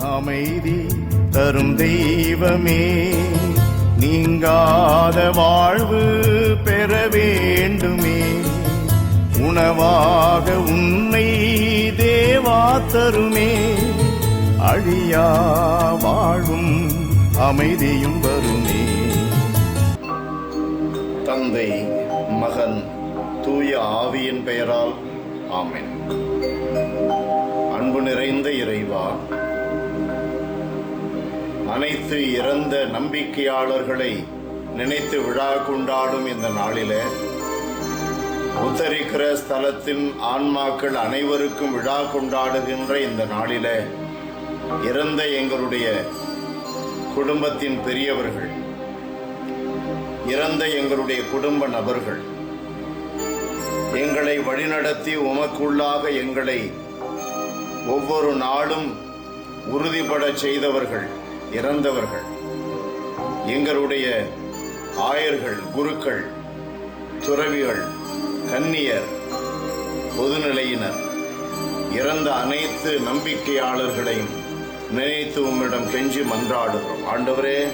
அமைதி தரும் தெய்வமே. நீங்காத வாழ்வு பெற வேண்டுமே. உணவாக உன்னை தேவா தருமே. அழியா வாழும் அமைதியும் வருமே. தந்தை மகன் தூய ஆவியின் பெயரால் ஆமென். அன்பு நிறைந்த இறைவா அனைத்து இறந்த நம்பிக்கையாளர்களை நினைத்து விழா கொண்டாடும் இந்த நாளில உத்தரிக்கிற ஸ்தலத்தின் ஆன்மாக்கள் அனைவருக்கும் விழா கொண்டாடுகின்ற இந்த நாளில இறந்த எங்களுடைய குடும்பத்தின் பெரியவர்கள் இறந்த எங்களுடைய குடும்ப நபர்கள் எங்களை வழிநடத்தி உமக்குள்ளாக எங்களை ஒவ்வொரு நாளும் உறுதிபட செய்தவர்கள் இறந்தவர்கள். எங்களுடைய ஆயர்கள் குருக்கள் துறவிகள் கன்னியர் பொதுநிலையினர் இறந்த அனைத்து நம்பிக்கையாளர்களையும் நினைத்து உம்மிடம் கெஞ்சி மன்றாடுகிறோம். ஆண்டவரே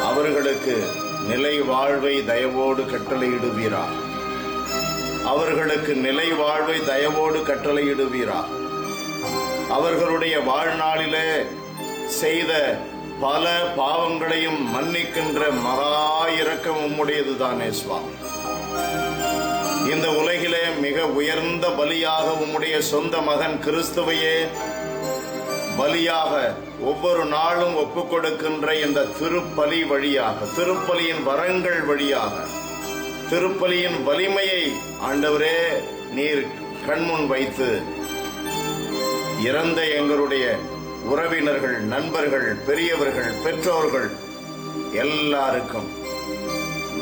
அவர்களுக்கு நிலை வாழ்வை தயவோடு கட்டளையிடுவீரா? அவர்களுக்கு நிலை வாழ்வை தயவோடு கட்டளையிடுவீரா? அவர்களுடைய வாழ்நாளிலே செய்த பல பாவங்களையும் மன்னிக்கின்ற மகா இரக்கம் உம்முடையது தானே சுவாமி. இந்த உலகிலே மிக உயர்ந்த பலியாக உம்முடைய சொந்த மகன் கிறிஸ்துவையே பலியாக ஒவ்வொரு நாளும் ஒப்பு கொடுக்கின்ற இந்த திருப்பலி வழியாக திருப்பலியின் வரங்கள் வழியாக திருப்பலியின் வலிமையை ஆண்டவரே நீர் கண்முன் வைத்து இறந்த எங்களுடைய உறவினர்கள் நண்பர்கள் பெரியவர்கள் பெற்றோர்கள் எல்லாருக்கும்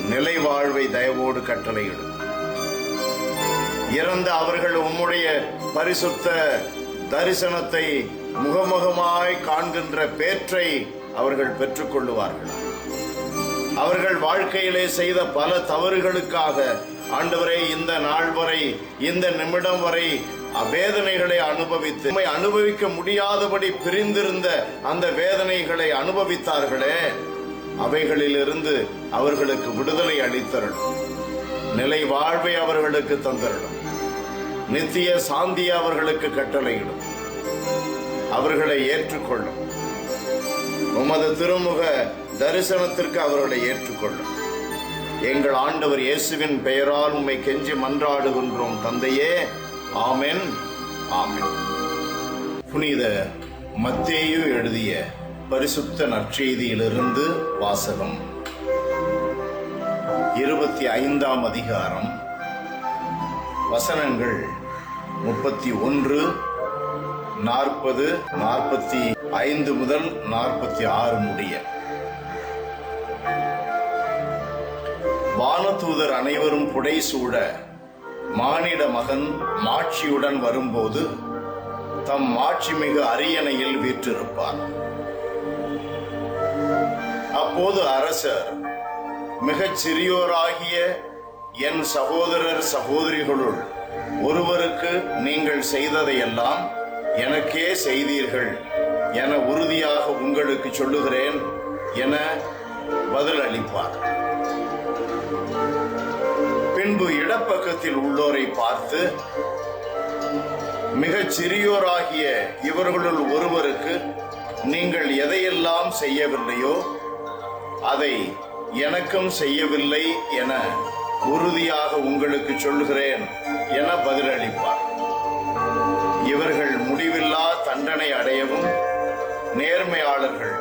நிலை வாழ்வை தயவோடு கட்டளையிடும் இறந்த அவர்கள் உம்முடைய பரிசுத்த தரிசனத்தை முகமுகமாய் காண்கின்ற பேற்றை அவர்கள் பெற்றுக்கொள்ளுவார்கள். அவர்கள் வாழ்க்கையிலே செய்த பல தவறுகளுக்காக ஆண்டவரே இந்த நாள் வரை இந்த நிமிடம் வரை வேதனைகளை அனுபவித்து நம்மை அனுபவிக்க முடியாதபடி பிரிந்திருந்த அந்த வேதனைகளை அனுபவித்தார்களே அவைகளிலிருந்து அவர்களுக்கு விடுதலை அளித்தரணும். நிலை வாழ்வை அவர்களுக்கு தந்தரணும். நித்திய சாந்தியை அவர்களுக்கு கட்டளையிடும். அவர்களை ஏற்றுக்கொள்ளும். உமது திருமுக தரிசனத்திற்கு அவர்களை ஏற்றுக்கொள்ளும். எங்கள் ஆண்டவர் இயேசுவின் பெயரால் உம்மை கெஞ்சி மன்றாடுகின்றோம் தந்தையே. ஆமென். ஆமென். புனித மத்தேயு எழுதிய பரிசுத்த நற்செய்தியிலிருந்து வாசகம். இருபத்தி ஐந்தாம் அதிகாரம். வசனங்கள் முப்பத்தி ஒன்று நாற்பது நாற்பத்தி ஐந்து முதல் நாற்பத்தி ஆறு முடிய. வானதூதர் அனைவரும் புடை சூட மானிட மகன் மாட்சியுடன் வரும்போது தம் மாட்சி மிகு அரியணையில் வீற்றிருப்பார் அப்போது அரசர் மிகச் சிறியோராகிய என் சகோதரர் சகோதரிகளுள் ஒருவருக்கு நீங்கள் செய்ததையெல்லாம் எனக்கே செய்தீர்கள் என உறுதியாக உங்களுக்கு சொல்லுகிறேன் என பதில் அளிப்பார் பின்பு இடப்பக்கத்தில் உள்ளோரை பார்த்து மிகச் சிறியோராகிய இவர்களுள் ஒருவருக்கு நீங்கள் எதையெல்லாம் செய்யவில்லையோ அதை எனக்கும் செய்யவில்லை என உறுதியாக உங்களுக்கு சொல்லுகிறேன் என பதிலளிப்பார். இவர்கள் முடிவில்லா தண்டனை அடையவும் நேர்மையாளர்கள்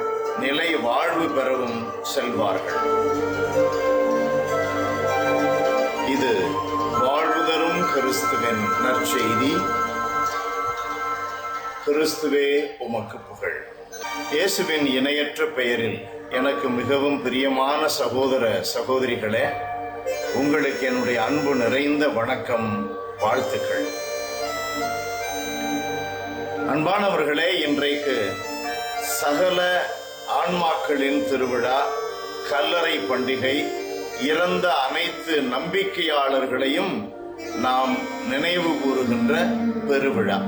நிலை வாழ்வு பெறவும் செல்வார்கள். இது வாழ்வுதரும் கிறிஸ்துவின் நற்செய்தி. கிறிஸ்துவே உமக்கு புகழ். இயேசுவின் இணையற்ற பெயரில் எனக்கு மிகவும் பிரியமான சகோதர சகோதரிகளே உங்களுக்கு என்னுடைய அன்பு நிறைந்த வணக்கம் வாழ்த்துக்கள். அன்பானவர்களே இன்றைக்கு சகல ஆன்மாக்களின் திருவிழா கல்லறை பண்டிகை இறந்த அனைத்து நம்பிக்கையாளர்களையும் நாம் நினைவு கூறுகின்ற பெருவிழா.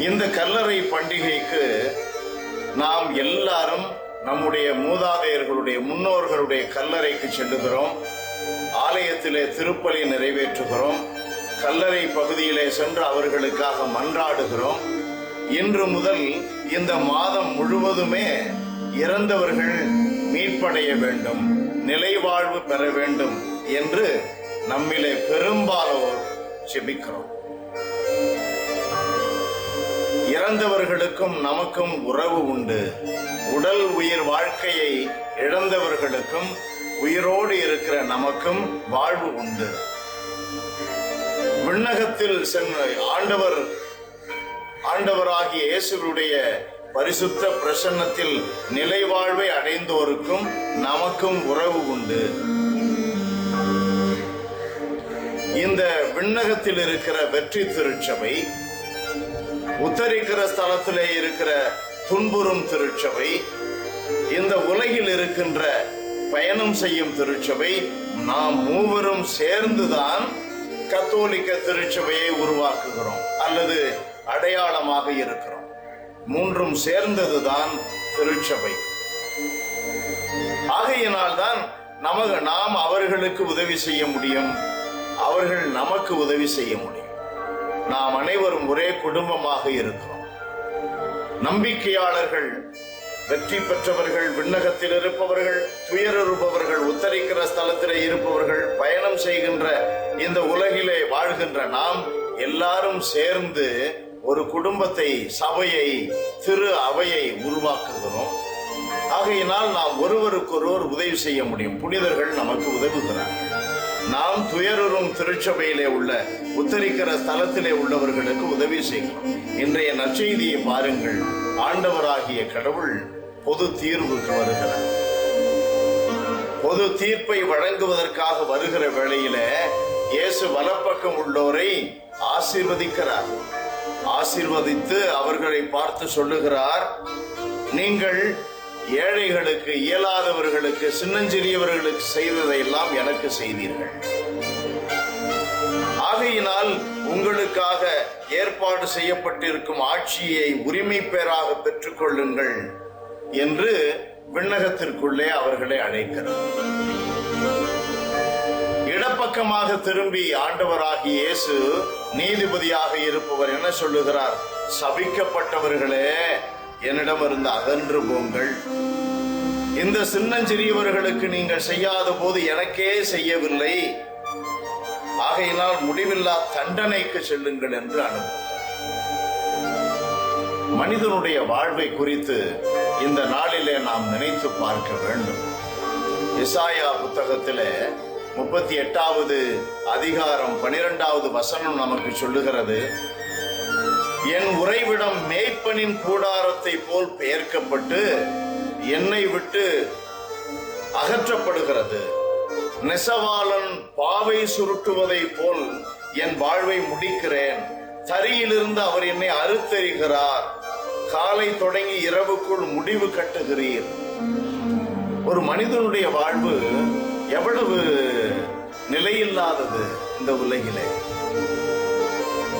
இந்த கல்லறை பண்டிகைக்கு நாம் எல்லாரும் நம்முடைய மூதாதையர்களுடைய முன்னோர்களுடைய கல்லறைக்கு செல்லுகிறோம். ஆலயத்திலே திருப்பலி நிறைவேற்றுகிறோம். கல்லறை பகுதியிலே சென்று அவர்களுக்காக மன்றாடுகிறோம். இன்று முதல் இந்த மாதம் முழுவதுமே இறந்தவர்கள் மீட்படைய வேண்டும் நிலைவாழ்வு பெற வேண்டும் என்று நம்மிலே பெரும்பாலோர் செபிக்கிறோம். இறந்தவர்களுக்கும் நமக்கும் உறவு உண்டு. உடல் உயிர் வாழ்க்கையை இழந்தவர்களுக்கும் உயிரோடு இருக்கிற நமக்கும் வாழ்வு உண்டு. விண்ணகத்தில் சென்ற ஆண்டவர் ஆண்டவராகிய இயேசுடைய பரிசுத்த பிரசன்னத்தில் நிலைவாழ்வை அடைந்தோருக்கும் நமக்கும் உறவு உண்டு. இந்த விண்ணகத்தில் இருக்கிற வெற்றி திருச்சபை உத்தரிக்கிற ஸ்தலத்திலே இருக்கிற துன்புறும் திருச்சபை இந்த உலகில் இருக்கின்ற பயணம் செய்யும் திருச்சபை நாம் மூவரும் சேர்ந்துதான் கத்தோலிக்க திருச்சபையை உருவாக்குகிறோம் அல்லது அடையாளமாக இருக்கிறோம். மூன்றும் சேர்ந்ததுதான் திருச்சபை. ஆகையினால்தான் நமக்கு நாம் அவர்களுக்கு உதவி செய்ய முடியும். அவர்கள் நமக்கு உதவி செய்ய முடியும். நாம் அனைவரும் ஒரே குடும்பமாக இருக்கிறோம். நம்பிக்கையாளர்கள் வெற்றி பெற்றவர்கள் விண்ணகத்தில் இருப்பவர்கள் துயருறுபவர்கள் உத்தரிக்கிற ஸ்தலத்திலே இருப்பவர்கள் பயணம் செய்கின்ற இந்த உலகிலே வாழ்கின்ற நாம் எல்லாரும் சேர்ந்து ஒரு குடும்பத்தை சபையை திரு அவையை உருவாக்குகிறோம். ஆகையினால் நாம் ஒருவருக்கொருவர் உதவி செய்ய முடியும். புனிதர்கள் நமக்கு உதவுகிறார்கள் நாம் துயருறும் திருச்சபையிலே உள்ள உத்தரிக்கிற ஸ்தலத்திலே உள்ளவர்களுக்கு உதவி செய்கிறோம். இன்றைய நற்செய்தியை பாருங்கள். ஆண்டவராகிய கடவுள் பொது தீர்வுக்கு வருகிறார். பொது தீர்ப்பை வழங்குவதற்காக வருகிற வேளையில இயேசு வலப்பக்கம் உள்ளோரை ஆசீர்வதிக்கிறார். ஆசீர்வதித்து அவர்களை பார்த்து சொல்லுகிறார் நீங்கள் ஏழைகளுக்கு இயலாதவர்களுக்கு சின்னஞ்சிறியவர்களுக்கு செய்ததையெல்லாம் எனக்கு செய்தீர்கள். ஆகையினால் உங்களுக்காக ஏற்பாடு செய்யப்பட்டிருக்கும் ஆட்சியை உரிமை பேராக பெற்றுக்கொள்ளுங்கள் என்று விண்ணகத்திற்குள்ளே அவர்களை அழைக்கிறார் பக்கமாக திரும்பி ஆண்டவராகி இயேசு நீதிபதியாக இருப்பவர் என்ன சொல்லுகிறார்? சபிக்கப்பட்டவர்களே என்னிடமிருந்து அகன்று போங்கள். இந்த சின்னஞ்சிறியவர்களுக்கு நீங்கள் செய்யாத போது எனக்கே செய்யவில்லை. ஆகையினால் முடிவில்லா தண்டனைக்கு செல்லுங்கள் என்று அனுப்புகிறார் மனிதனுடைய வாழ்வை குறித்து இந்த நாளிலே நாம் நினைத்து பார்க்க வேண்டும். இசாயா புத்தகத்திலே முப்பத்தி எட்டாவது அதிகாரம் பனிரெண்டாவது வசனம் நமக்கு சொல்லுகிறது என் உறைவிடம் மேய்ப்பனின் கூடாரத்தை போல் பெயர்க்கப்பட்டு என்னை விட்டு அகற்றப்படுகிறது. நெசவாளன் பாவை சுருட்டுவதை போல் என் வாழ்வை முடிக்கிறேன். தரியிலிருந்து அவர் என்னை அறுத்தறிகிறார். காலை தொடங்கி இரவுக்குள் முடிவு கட்டுகிறீர். ஒரு மனிதனுடைய வாழ்வு எவ்வளவு நிலையில்லாதது இந்த உலகிலே.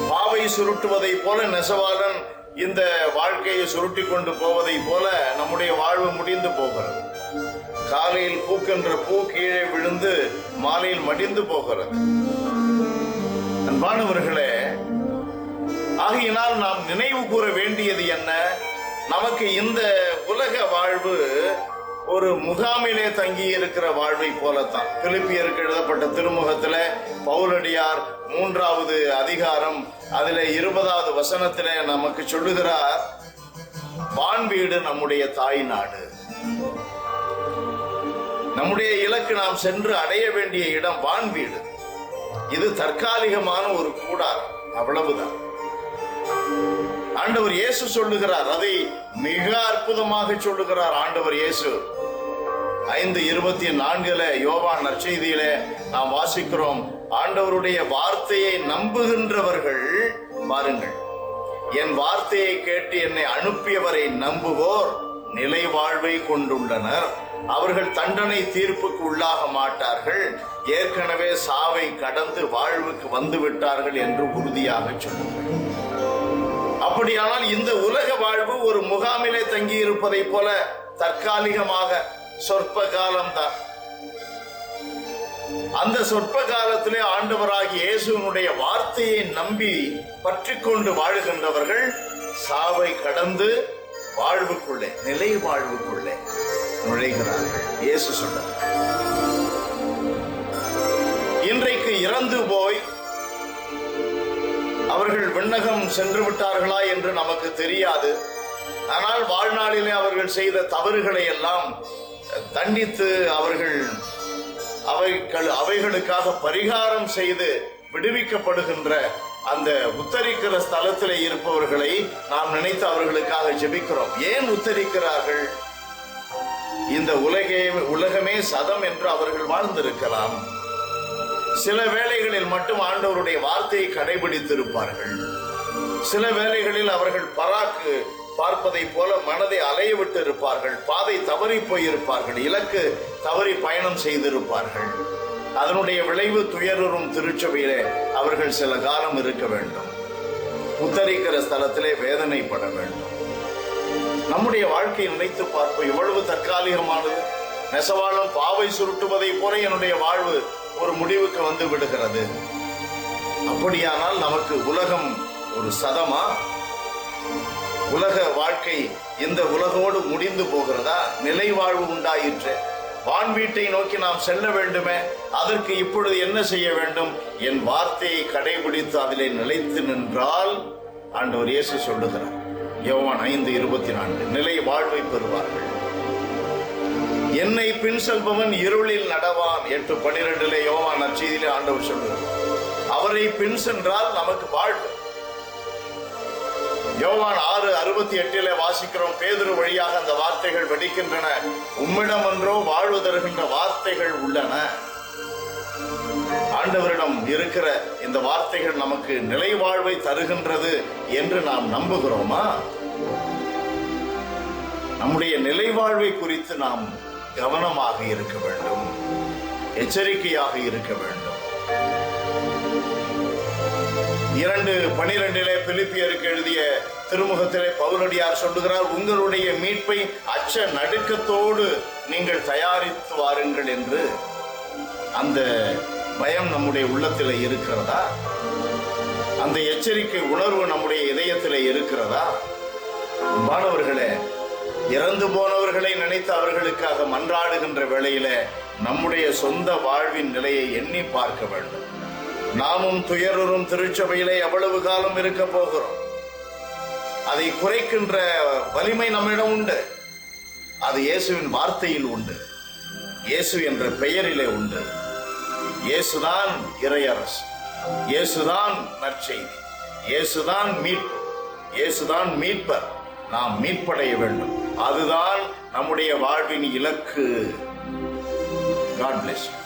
பாவை சுருட்டுவதை போல நெசவாளன் இந்த வாழ்க்கையை சுருட்டி கொண்டு போவதை போல நம்முடைய வாழ்வு முடிந்து போகிறது. காலையில் பூக்கின்ற பூ கீழே விழுந்து மாலையில் மடிந்து போகிறது. அன்பானவர்களே ஆகையினால் நாம் நினைவு கூற வேண்டியது என்ன? நமக்கு இந்த உலக வாழ்வு ஒரு முகாமிலே தங்கி இருக்கிற வாழ்வை போலத்தான். பிலிப்பியருக்கு எழுதப்பட்ட திருமுகத்தில் பவுலடியார் மூன்றாவது அதிகாரம் அதில் இருபதாவது வசனத்தில் நமக்கு சொல்லுகிறார் வான்வீடு நம்முடைய தாய் நாடு. நம்முடைய இலக்கு நாம் சென்று அடைய வேண்டிய இடம் வான்வீடு இது தற்காலிகமான ஒரு கூடாரம் அவ்வளவுதான். ஆண்டவர் இயேசு சொல்லுகிறார் அதை மிக அற்புதமாக சொல்லுகிறார் ஆண்டவர் இயேசு. ஐந்து இருபத்தி நான்குல யோவான் நற்செய்தியில நாம் வாசிக்கிறோம். ஆண்டவருடைய வார்த்தையை நம்புகின்றவர்கள் பாருங்கள் என் வார்த்தையை கேட்டு என்னை அனுப்பியவரை நம்புவோர் நிலை வாழ்வை கொண்டுள்ளனர். அவர்கள் தண்டனை தீர்ப்புக்கு உள்ளாக மாட்டார்கள். ஏற்கனவே சாவை கடந்து வாழ்வுக்கு வந்து விட்டார்கள் என்று உறுதியாக சொல்லுங்கள். அப்படியானால் இந்த உலக வாழ்வு ஒரு முகாமிலே தங்கி இருப்பதை போல தற்காலிகமாக சொற்ப காலம்தான் அந்த சொற்ப காலத்திலே ஆண்டவராகி இயேசுவினுடைய வார்த்தையை நம்பி பற்றி கொண்டு வாழுகின்றவர்கள் சாவை கடந்து வாழ்வுக்குள்ளே நிலை வாழ்வுக்குள்ளே நுழைகிறார்கள். இயேசு சொன்னார். இன்றைக்கு இறந்து போய் அவர்கள் விண்ணகம் சென்று விட்டார்களா என்று நமக்கு தெரியாது. ஆனால் வாழ்நாளிலே அவர்கள் செய்த தவறுகளை எல்லாம் தண்டித்து அவர்கள் அவைகள் அவைகளுக்காக பரிகாரம் செய்து விடுவிக்கப்படுகின்ற அந்த உத்தரிக்கிற ஸ்தலத்தில் இருப்பவர்களை நாம் நினைத்து அவர்களுக்காக ஜெபிக்கிறோம். ஏன் உத்தரிக்கிறார்கள்? இந்த உலகே உலகமே சதம் என்று அவர்கள் வாழ்ந்திருக்கலாம். சில வேளைகளில் மட்டும் ஆண்டவருடைய வார்த்தையை கடைபிடித்திருப்பார்கள். சில வேளைகளில் அவர்கள் பராக்கு பார்ப்பதை போல மனதை அலைய விட்டு இருப்பார்கள். பாதை தவறி போயிருப்பார்கள். இலக்கு தவறி பயணம் செய்திருப்பார்கள். அதனுடைய விளைவு துயருறும் திருச்சபையிலே அவர்கள் சில காலம் இருக்க வேண்டும். உத்தரிக்கிற ஸ்தலத்திலே வேதனைப்பட வேண்டும். நம்முடைய வாழ்க்கையை நினைத்து பார்ப்போம். எவ்வளவு தற்காலிகமானது. நெசவாளம் பாவை சுருட்டுவதை போல என்னுடைய வாழ்வு ஒரு முடிவுக்கு வந்து விடுகிறது. அப்படியானால் நமக்கு உலகம் ஒரு சதமா? உலக வாழ்க்கை இந்த உலகோடு முடிந்து போகிறதா? நிலை வாழ்வு உண்டாயிற்று. வான் வீட்டை நோக்கி நாம் செல்ல வேண்டுமே அதற்கு இப்பொழுது என்ன செய்ய வேண்டும்? என் வார்த்தையை கடைபிடித்து அதிலே நிலைத்து நின்றால் ஆண்டவர் இயேசு சொல்லுகிறார் யோவான் ஐந்து இருபத்தி நான்கு நிலை வாழ்வை பெறுவார்கள். என்னை பின் செல்பவன் இருளில் நடவான் எட்டு பனிரெண்டுல யோவான் அச்செய்தியிலே ஆண்டவர் சொல்லுகிறார். அவரை பின் சென்றால் நமக்கு வாழ்வு. யோவான் ஆறு அறுபத்தி எட்டில வாசிக்கிறோம். பேதுரு வழியாக அந்த வார்த்தைகள் வெடிக்கின்றன. உம்மிடம் என்றோ வாழ்வு தருகின்ற வார்த்தைகள் உள்ளன. ஆண்டவரிடம் இருக்கிற இந்த வார்த்தைகள் நமக்கு நிலை வாழ்வை தருகின்றது என்று நாம் நம்புகிறோமா? நம்முடைய நிலை வாழ்வை குறித்து நாம் கவனமாக இருக்க வேண்டும். எச்சரிக்கையாக இருக்க வேண்டும். இரண்டு பனிரெண்டிலே பிலிப்பியருக்கு எழுதிய திருமுகத்திலே பவுலடியார் சொல்லுகிறார் உங்களுடைய மீட்பை அச்ச நடுக்கத்தோடு நீங்கள் தயாரித்து வாருங்கள் என்று. அந்த பயம் நம்முடைய உள்ளத்தில் இருக்கிறதா? அந்த எச்சரிக்கை உணர்வு நம்முடைய இதயத்தில் இருக்கிறதா? மாணவர்களே இறந்து போனவர்களை நினைத்து அவர்களுக்காக மன்றாடுகின்ற வேளையில நம்முடைய சொந்த வாழ்வின் நிலையை எண்ணி பார்க்க வேண்டும். நாமும் துயருறும் திருச்சபையிலே எவ்வளவு காலம் இருக்க போகிறோம்? அதை குறைக்கின்ற வலிமை நம்மிடம் உண்டு. அது இயேசுவின் வார்த்தையில் உண்டு. இயேசு என்ற பெயரிலே உண்டு. இயேசுதான் இறையரசு. இயேசுதான் நற்செய்தி. இயேசுதான் மீட்பு. இயேசுதான் மீட்பர். நாம் மீட்படைய வேண்டும். அதுதான் நம்முடைய வாழ்வின் இலக்கு. God plus